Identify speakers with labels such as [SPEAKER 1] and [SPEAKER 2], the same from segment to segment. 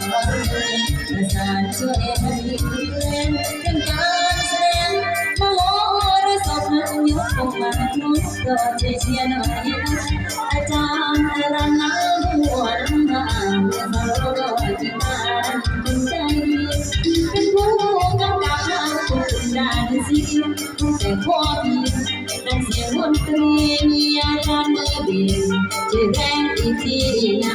[SPEAKER 1] ประสานชวยให้เล่นเป็นการแสดงมโหรสพนั้นยกออกมาทุกก็เชีเชียน่อยอาจารย์รน้ำหัวน้ำมาเมื่อเรก็ที่มานใจเป็นผู้กำกับทุกด้านสิแต่พอดีนักเสียงดนตรีมีอาจารย์มอเบสจแรงอีกทีนะ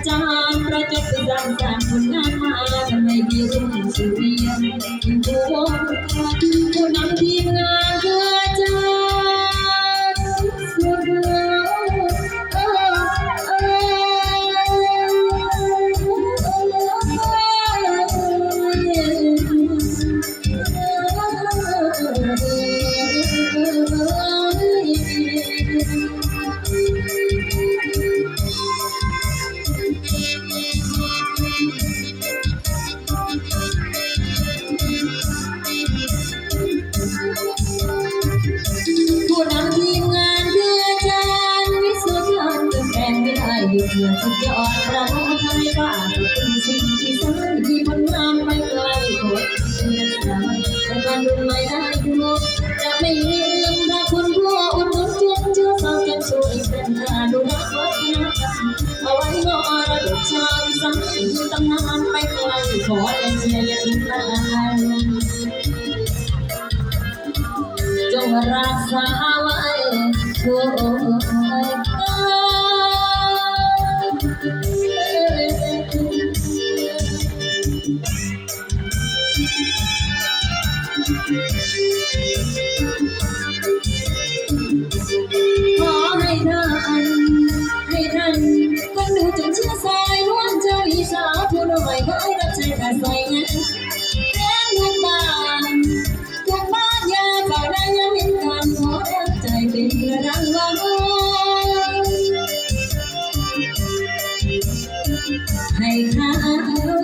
[SPEAKER 1] อาจารย์ประจบสร้างสรรค์ผลงานมาทำไมมีรุ่นสุเรียนยิ่งผู้วงผู้นำทีมงานคืออาจารย์สุดหล่อผู้ แต่การดูไม่ได้ดูจะไม่ลืมถ้าคุณพ่ออุดหนุนจนเชื่อฟังกันช่วยเป็นาดูนักวัฒนธรรมเอาไว้งอระดกชาติสังที่ตำนานไปไกลขอแรงเชียร์อย่าทิ้งกันจงรักษาไว้ช่ว ขอให้ท่านให้ท่านคนดูจงเชื่อสายล้วนเจ้าอีสาวผู้น้อยเคยรับใช้แต่ใส่งานแรงทุกบ้านทุกบ้านยาเฝ้าได้ยังมีการขอใจเป็นรังวังให้ข้าน